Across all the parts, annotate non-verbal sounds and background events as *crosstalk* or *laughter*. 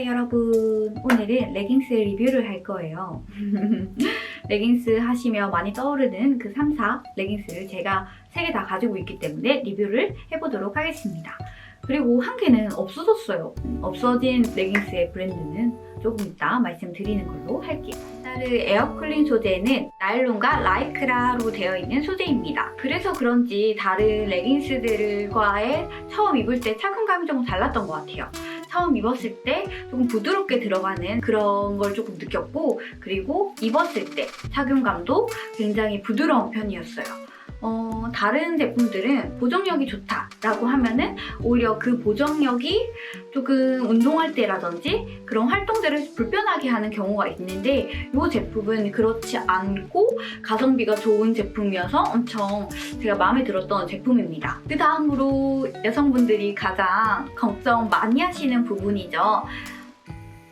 안녕하세요 여러분. 오늘은 레깅스 리뷰를 할 거예요. *laughs* 레깅스 하시면 많이 떠오르는 그 3사 레깅스를 제가 3개 다 가지고 있기 때문에 리뷰를 해보도록 하겠습니다. 그리고 한 개는 없어졌어요. 없어진 레깅스의 브랜드는 조금 이따 말씀드리는 걸로 할게요. 따르 에어쿨링 소재는 나일론과 라이크라로 되어 있는 소재입니다. 그래서 그런지 다른 레깅스들과의 처음 입을 때 착용감이 조금 달랐던 것 같아요 처음 입었을 때 조금 부드럽게 들어가는 그런 걸 조금 느꼈고 그리고 입었을 때 착용감도 굉장히 부드러운 편이었어요. 어, 다른 제품들은 보정력이 좋다라고 하면은 오히려 그 보정력이 조금 운동할 때라든지 그런 활동들을 불편하게 하는 경우가 있는데 이 제품은 그렇지 않고 가성비가 좋은 제품이어서 엄청 제가 마음에 들었던 제품입니다. 그 다음으로 여성분들이 가장 걱정 많이 하시는 부분이죠.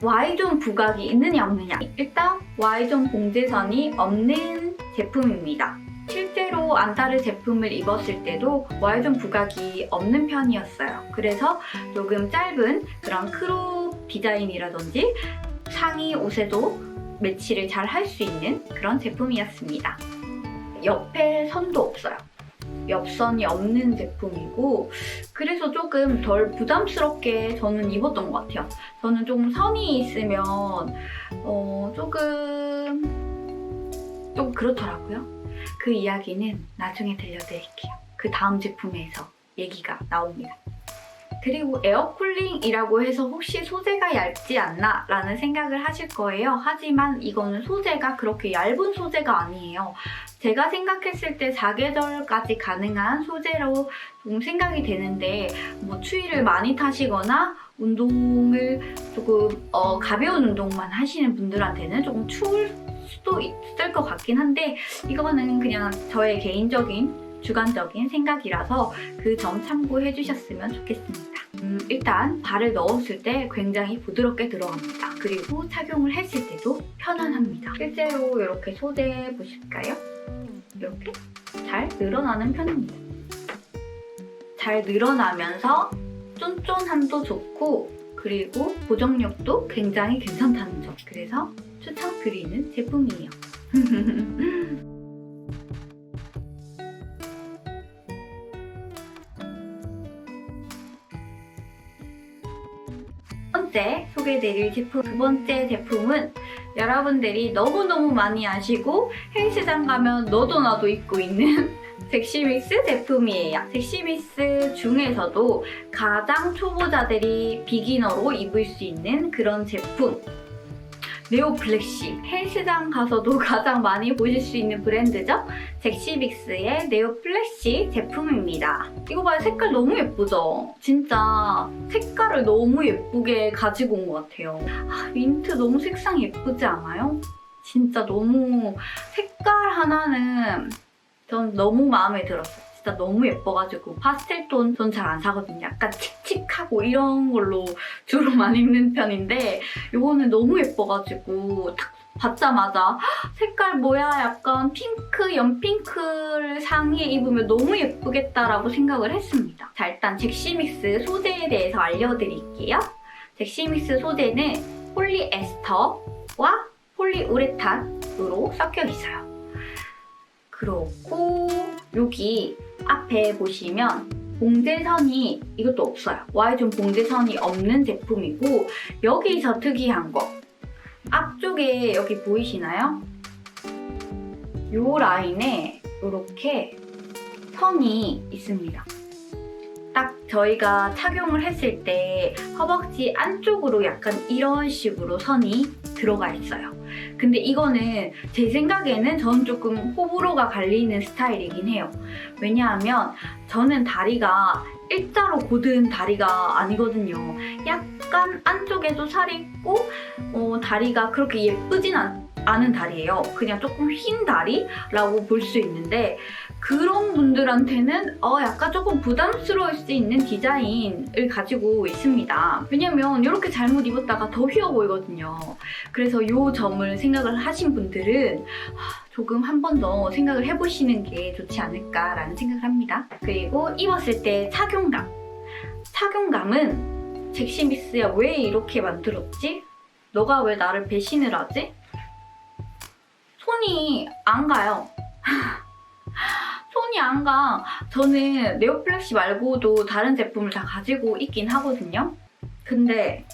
Y존 부각이 있느냐 없느냐 일단 Y존 봉제선이 없는 제품입니다. 실제로 안타르 제품을 입었을 때도 Y존 부각이 없는 편이었어요. 그래서 조금 짧은 그런 크롭 디자인이라든지 상의 옷에도 매치를 잘 할 수 있는 그런 제품이었습니다. 옆에 선도 없어요. 옆선이 없는 제품이고 그래서 조금 덜 부담스럽게 저는 입었던 것 같아요. 저는 좀 선이 있으면 어, 조금 좀 그렇더라고요. 그 이야기는 나중에 들려드릴게요. 그 다음 제품에서 얘기가 나옵니다. 그리고 에어쿨링이라고 해서 혹시 소재가 얇지 않나 라는 생각을 하실 거예요. 하지만 이거는 소재가 그렇게 얇은 소재가 아니에요. 제가 생각했을 때 사계절까지 가능한 소재로 좀 생각이 되는데 뭐 추위를 많이 타시거나 운동을 조금 어, 가벼운 운동만 하시는 분들한테는 조금 추울 수도 있을 것 같긴 한데 이거는 그냥 저의 개인적인 주관적인 생각이라서 그 점 참고해 주셨으면 좋겠습니다. 음, 일단 발을 넣었을 때 굉장히 부드럽게 들어갑니다. 그리고 착용을 했을 때도 편안합니다. 실제로 이렇게 소재 보실까요? 이렇게 잘 늘어나는 편입니다. 잘 늘어나면서 쫀쫀함도 좋고 그리고 보정력도 굉장히 괜찮다는 점. 그래서 추천드리는 제품이에요. 두 *laughs* 번째 소개해드릴 제품 두 번째 제품은 여러분들이 너무너무 많이 아시고 헬스장 가면 너도 나도 입고 있는 *laughs* 섹시믹스 제품이에요. 섹시믹스 중에서도 가장 초보자들이 비기너로 입을 수 있는 그런 제품 네오 플렉시 헬스장 가서도 *laughs* 가장 많이 보실 수 있는 브랜드죠? 섹시빅스의 네오 플렉시 제품입니다. 이거 봐요. 색깔 너무 예쁘죠? 진짜 색깔을 너무 예쁘게 가지고 온 것 같아요. 아, 민트 너무 색상 예쁘지 않아요? 진짜 너무 색깔 하나는 전 너무 마음에 들었어요 진짜 너무 예뻐가지고 파스텔 톤 전 잘 안 사거든요. 약간 칙칙하고 이런 걸로 주로 많이 입는 편인데 이거는 너무 예뻐가지고 딱 받자마자 "헉, 색깔 뭐야 약간 핑크, 연핑크를 상의에 입으면 너무 예쁘겠다라고 생각을 했습니다. 자 일단 잭시믹스 소재에 대해서 알려드릴게요. 잭시믹스 소재는 폴리에스터와 폴리우레탄으로 섞여 있어요. 그렇고 여기 앞에 보시면 봉제선이 이것도 없어요. Y존 봉제선이 없는 제품이고 여기서 특이한 거 앞쪽에 여기 보이시나요? 요 라인에 이렇게 선이 있습니다. 딱 저희가 착용을 했을 때 허벅지 안쪽으로 약간 이런 식으로 선이 들어가 있어요. 근데 이거는 제 생각에는 저는 조금 호불호가 갈리는 스타일이긴 해요. 왜냐하면 저는 다리가 일자로 고든 다리가 아니거든요. 약간 안쪽에 도 살이 있고 어, 다리가 그렇게 예쁘진 않, 않은 다리예요. 그냥 조금 흰 다리라고 볼 수 있는데 그런 분들한테는 어, 약간 조금 부담스러울 수 있는 디자인을 가지고 있습니다. 왜냐면 이렇게 잘못 입었다가 더 휘어 보이거든요. 그래서 이 점을 생각을 하신 분들은 하, 조금 한 번 더 생각을 해보시는 게 좋지 않을까라는 생각을 합니다. 그리고 입었을 때 착용감. 착용감은 잭시미스야 왜 이렇게 만들었지? 너가 왜 나를 배신을 하지? 손이 안 가요. *laughs* 손이 안 가. 저는 네오플렉시 말고도 다른 제품을 다 가지고 있긴 하거든요. 근데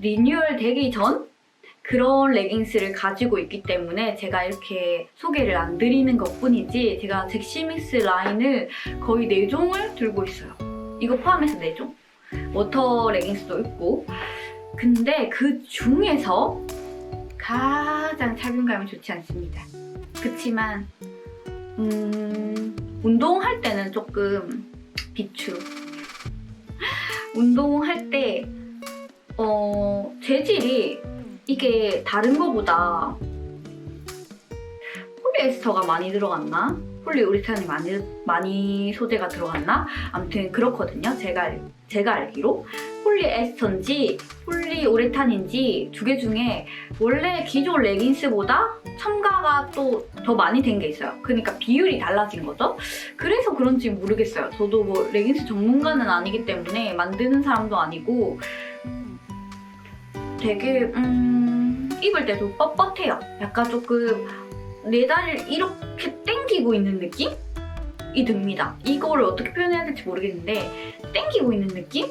리뉴얼 되기 전 그런 레깅스를 가지고 있기 때문에 제가 이렇게 소개를 안 드리는 것 뿐이지 제가 잭시미스 라인을 거의 4종을 들고 있어요. 이거 포함해서 4종. 워터 레깅스도 있고. 근데 그 중에서 가장 착용감이 좋지 않습니다. 그치만 음, 운동할 때는 조금 비추. 운동할 때 어, 재질이 이게 다른 거보다 폴리에스터가 많이 들어갔나? 폴리우레탄이 많이, 많이 소재가 들어갔나? 아무튼 그렇거든요. 제가, 알- 제가 알기로. 폴리에스터인지 폴리우레탄인지 두 개 중에 원래 기존 레깅스보다 첨가 가 또 더 많이 된 게 있어요. 그러니까 비율이 달라진 거죠. 그래서 그런지 모르겠어요. 저도 뭐 레깅스 전문가는 아니기 때문에 만드는 사람도 아니고 되게 음, 입을 때도 뻣뻣해요. 약간 조금 내 다리를 이렇게 당기고 있는 느낌 이 듭니다. 이거를 어떻게 표현해야 될지 모르겠는데 당기고 있는 느낌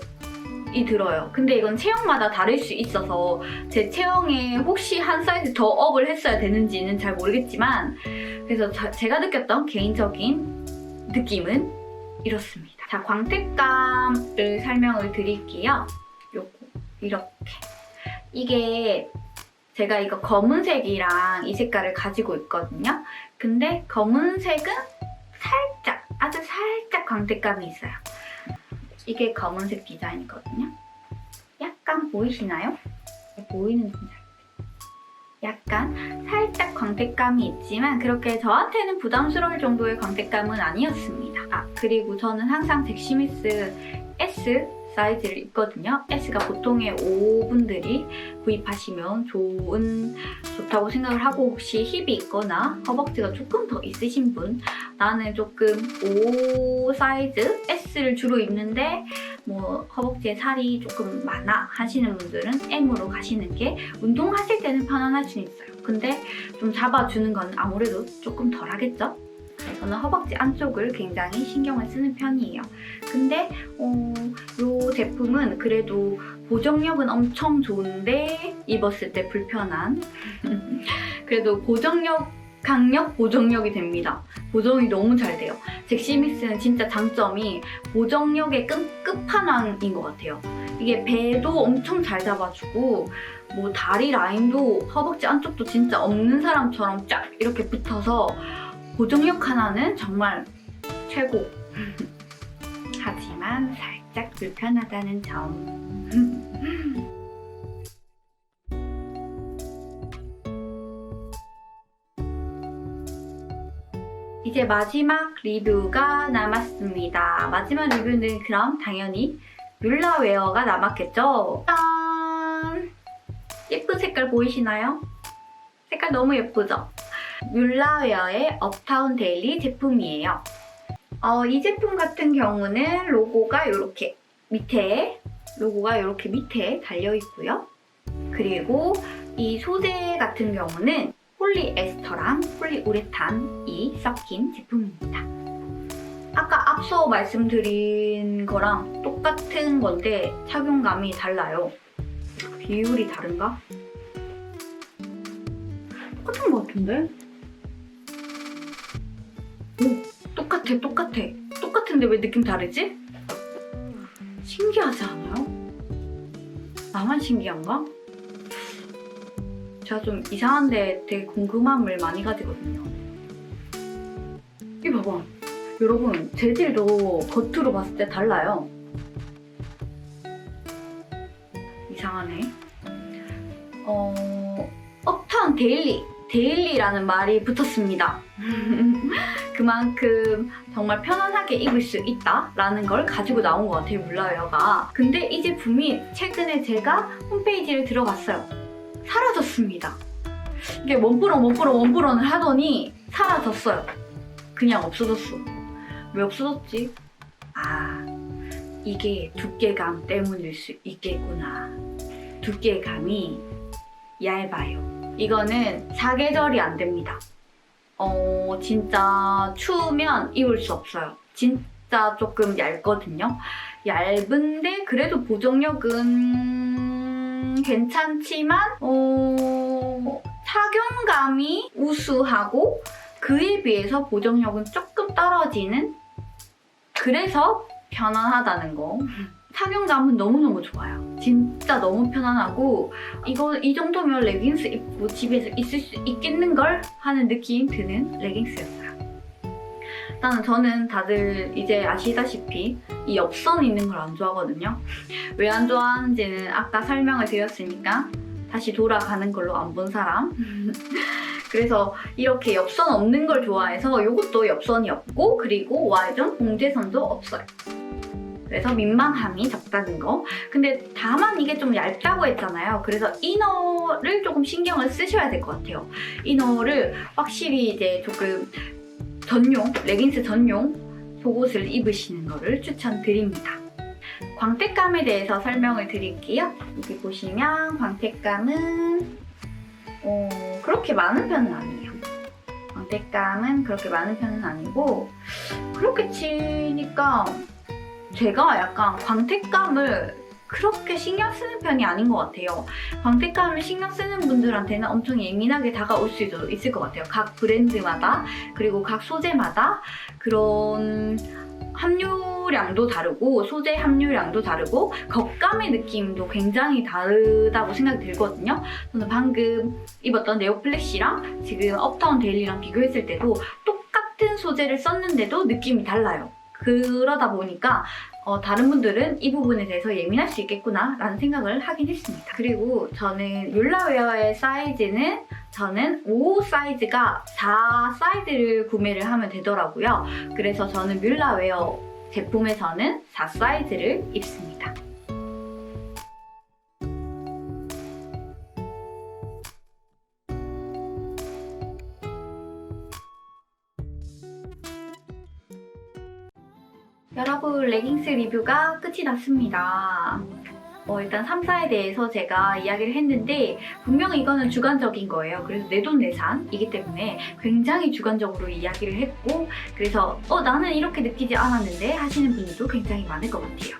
이 들어요. 근데 이건 체형마다 다를 수 있어서 제 체형에 혹시 한 사이즈 더 업을 했어야 되는지는 잘 모르겠지만 그래서 자- 제가 느꼈던 개인적인 느낌은 이렇습니다. 자, 광택감을 설명을 드릴게요. 요거 이렇게 이게 제가 이거 검은색이랑 이 색깔을 가지고 있거든요. 근데 검은색은 살짝, 아주 살짝 광택감이 있어요. 이게 검은색 디자인이거든요. 약간 보이시나요? 보이는 좀 잘. 약간 살짝 광택감이 있지만 그렇게 저한테는 부담스러울 정도의 광택감은 아니었습니다. 아, 그리고 저는 항상 잭시미스 S 사이즈를 입거든요. S가 보통의 5분들이 구입하시면 좋은 좋다고 생각을 하고 혹시 힙이 있거나 허벅지가 조금 더 있으신 분 나는 조금 5 사이즈 S를 주로 입는데 뭐 허벅지에 살이 조금 많아 하시는 분들은 M으로 가시는 게 운동하실 때는 편안할 수 있어요. 근데 좀 잡아주는 건 아무래도 조금 덜 하겠죠? 저는 허벅지 안쪽을 굉장히 신경을 쓰는 편이에요. 근데 어, 이 제품은 그래도 보정력은 엄청 좋은데 입었을 때 불편한 *laughs* 그래도 보정력 강력 보정력이 됩니다. 보정이 너무 잘 돼요. 잭시미스는 진짜 장점이 보정력의 끝, 끝판왕인 것 같아요. 이게 배도 엄청 잘 잡아주고 뭐 다리 라인도 허벅지 안쪽도 진짜 없는 사람처럼 쫙 이렇게 붙어서 보정력 하나는 정말 최고. 하지만 살짝 불편하다는 점. 이제 마지막 리뷰가 남았습니다. 마지막 리뷰는 그럼 당연히 뮬라웨어가 남았겠죠? 짠! 예쁜 색깔 보이시나요? 색깔 너무 예쁘죠? 뮬라웨어의 업타운 데일리 제품이에요. 어, 이 제품 같은 경우는 로고가 이렇게 밑에 로고가 이렇게 밑에 달려 있고요. 그리고 이 소재 같은 경우는 폴리에스터랑 폴리우레탄이 섞인 제품입니다. 아까 앞서 말씀드린 거랑 똑같은 건데 착용감이 달라요. 비율이 다른가? 똑같은 것 같은데? 오, 똑같아, 똑같아. 똑같은데 왜 느낌 다르지? 신기하지 않아요? 나만 신기한가? 제가 좀 이상한데 되게 궁금함을 많이 가지거든요. 이 봐봐. 여러분, 재질도 겉으로 봤을 때 달라요. 이상하네. 어, 업타운 데일리. 데일리라는 말이 붙었습니다. *laughs* 그만큼 정말 편안하게 입을 수 있다라는 걸 가지고 나온 것 같아요, 물라웨어가. 근데 이 제품이 최근에 제가 홈페이지를 들어갔어요. 사라졌습니다. 이게 원뿌런 원뿌런 원뿌런을 하더니 사라졌어요. 그냥 없어졌어. 왜 없어졌지? 아, 이게 두께감 때문일 수 있겠구나. 두께감이 얇아요. 이거는 사계절이 안 됩니다. 어, 진짜 추우면 입을 수 없어요. 진짜 조금 얇거든요. 얇은데 그래도 보정력은 괜찮지만 어, 착용감이 우수하고 그에 비해서 보정력은 조금 떨어지는 그래서 편안하다는 거. 착용감은 너무너무 좋아요. 진짜 너무 편안하고 이거 이 정도면 레깅스 입고 집에서 있을 수 있겠는 걸 하는 느낌 드는 레깅스였어요. 일단 저는 다들 이제 아시다시피 이 옆선 있는 걸 안 좋아하거든요. 왜 안 좋아하는지는 아까 설명을 드렸으니까 다시 돌아가는 걸로 안 본 사람. *laughs* 그래서 이렇게 옆선 없는 걸 좋아해서 이것도 옆선이 없고 그리고 Y존 봉제선도 없어요. 그래서 민망함이 적다는 거. 근데 다만 이게 좀 얇다고 했잖아요. 그래서 이너를 조금 신경을 쓰셔야 될 것 같아요. 이너를 확실히 이제 조금 전용, 레깅스 전용 속옷을 입으시는 거를 추천드립니다. 광택감에 대해서 설명을 드릴게요. 여기 보시면 광택감은 어, 그렇게 많은 편은 아니에요. 광택감은 그렇게 많은 편은 아니고 그렇게 치니까 제가 약간 광택감을 그렇게 신경 쓰는 편이 아닌 것 같아요. 광택감을 신경 쓰는 분들한테는 엄청 예민하게 다가올 수도 있을 것 같아요. 각 브랜드마다 그리고 각 소재마다 그런 함유량도 다르고 소재 함유량도 다르고 겉감의 느낌도 굉장히 다르다고 생각이 들거든요. 저는 방금 입었던 네오플래시랑 지금 업타운 데일리랑 비교했을 때도 똑같은 소재를 썼는데도 느낌이 달라요. 그러다 보니까 어, 다른 분들은 이 부분에 대해서 예민할 수 있겠구나 라는 생각을 하긴 했습니다. 그리고 저는 율라웨어의 사이즈는 저는 5 사이즈가 4 사이즈를 구매를 하면 되더라고요. 그래서 저는 뮬라웨어 제품에서는 4 사이즈를 입습니다. 레깅스 리뷰가 끝이 났습니다. 어, 일단 3사에 대해서 제가 이야기를 했는데 분명히 이거는 주관적인 거예요. 그래서 내돈내산이기 때문에 굉장히 주관적으로 이야기를 했고 그래서 어 나는 이렇게 느끼지 않았는데 하시는 분들도 굉장히 많을 것 같아요.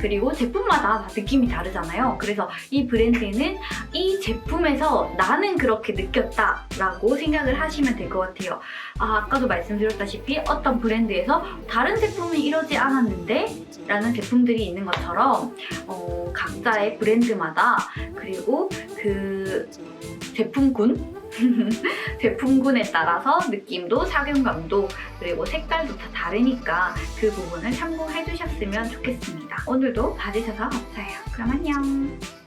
그리고 제품마다 다 느낌이 다르잖아요. 그래서 이 브랜드는 이 제품에서 나는 그렇게 느꼈다라고 생각을 하시면 될 것 같아요. 아, 아까도 말씀드렸다시피 어떤 브랜드에서 다른 제품이 이러지 않았는데 라는 제품들이 있는 것처럼 어, 각자의 브랜드마다 그리고 그 제품군 *laughs* 제품군에 따라서 느낌도 착용감도 그리고 색깔도 다 다르니까 그 부분을 참고해 주셨으면 좋겠습니다. 오늘도 봐주셔서 감사해요. 그럼 안녕.